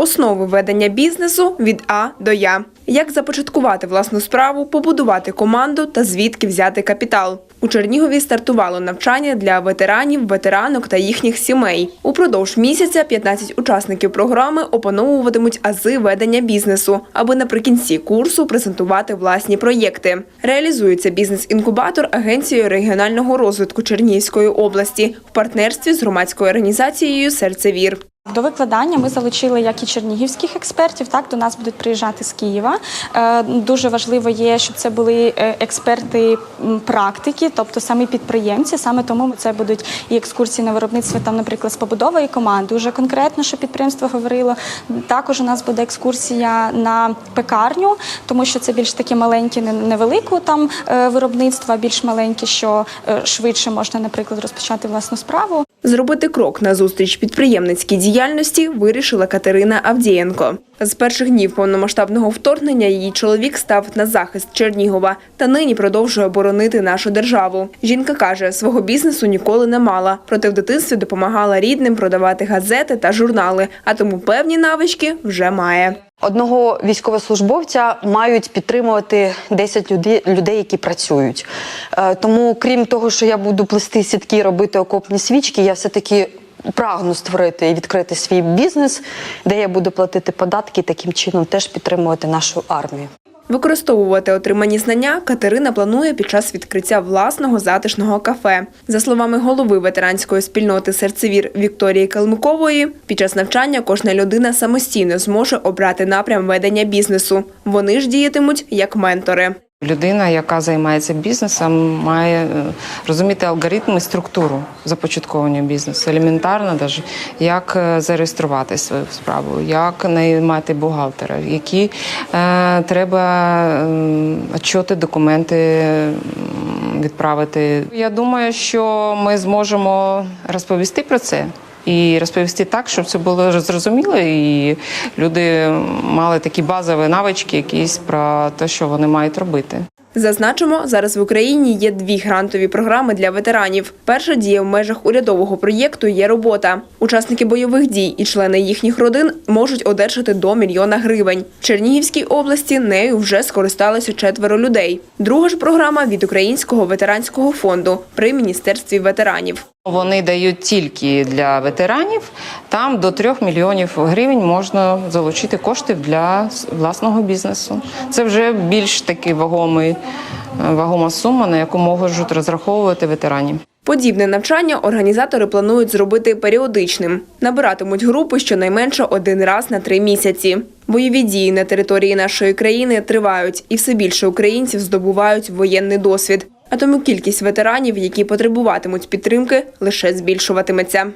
Основи ведення бізнесу від А до Я. Як започаткувати власну справу, побудувати команду та звідки взяти капітал. У Чернігові стартувало навчання для ветеранів, ветеранок та їхніх сімей. Упродовж місяця 15 учасників програми опановуватимуть ази ведення бізнесу, аби наприкінці курсу презентувати власні проєкти. Реалізується бізнес-інкубатор Агенцією регіонального розвитку Чернігівської області в партнерстві з громадською організацією Серцевір. До викладання ми залучили як і чернігівських експертів, так до нас будуть приїжджати з Києва. Е, Дуже важливо є, щоб це були е, експерти практики, тобто самі підприємці. Саме тому це будуть і екскурсії на виробництво, там, наприклад, з побудової команди. Уже конкретно, що підприємство говорило. Також у нас буде екскурсія на пекарню, тому що це більш таке маленьке, не- невелику там е, виробництво, а більш маленьке, що швидше можна, наприклад, розпочати власну справу. Зробити крок назустріч підприємницькій діяльності вирішила Катерина Авдієнко. З перших днів повномасштабного вторгнення її чоловік став на захист Чернігова та нині продовжує боронити нашу державу. Жінка каже, свого бізнесу ніколи не мала, проте в дитинстві допомагала рідним продавати газети та журнали, а тому певні навички вже має. Одного військовослужбовця мають підтримувати 10 людей, людей які працюють. Е, Тому, крім того, що я буду плести сітки, робити окопні свічки, я все-таки прагну створити і відкрити свій бізнес, де я буду платити податки і таким чином теж підтримувати нашу армію. Використовувати отримані знання Катерина планує під час відкриття власного затишного кафе. За словами голови ветеранської спільноти серцевір Вікторії Калмикової, під час навчання кожна людина самостійно зможе обрати напрям ведення бізнесу. Вони ж діятимуть як ментори. Людина, яка займається бізнесом, має е, розуміти алгоритм і структуру започатковування бізнесу. Елементарно, навіть як е, зареєструвати свою справу, як наймати бухгалтера, які е, треба отчоти, документи відправити. Я думаю, що ми зможемо розповісти про це. І розповісти так, щоб це було зрозуміло, і люди мали такі базові навички, якісь про те, що вони мають робити. Зазначимо, зараз в Україні є дві грантові програми для ветеранів. Перша діє в межах урядового проєкту Є робота. Учасники бойових дій і члени їхніх родин можуть одержати до мільйона гривень. В Чернігівській області нею вже скористалося четверо людей. Друга ж програма від Українського ветеранського фонду при міністерстві ветеранів. Вони дають тільки для ветеранів. Там до 3 мільйонів гривень можна залучити коштів для власного бізнесу. Це вже більш такий вагомий, е, вагома сума, на яку можуть розраховувати ветерані. Подібне навчання організатори планують зробити періодичним. Набиратимуть групи щонайменше один раз на три місяці. Бойові дії на території нашої країни тривають, і все більше українців здобувають воєнний досвід. А тому кількість ветеранів, які потребуватимуть підтримки, лише збільшуватиметься.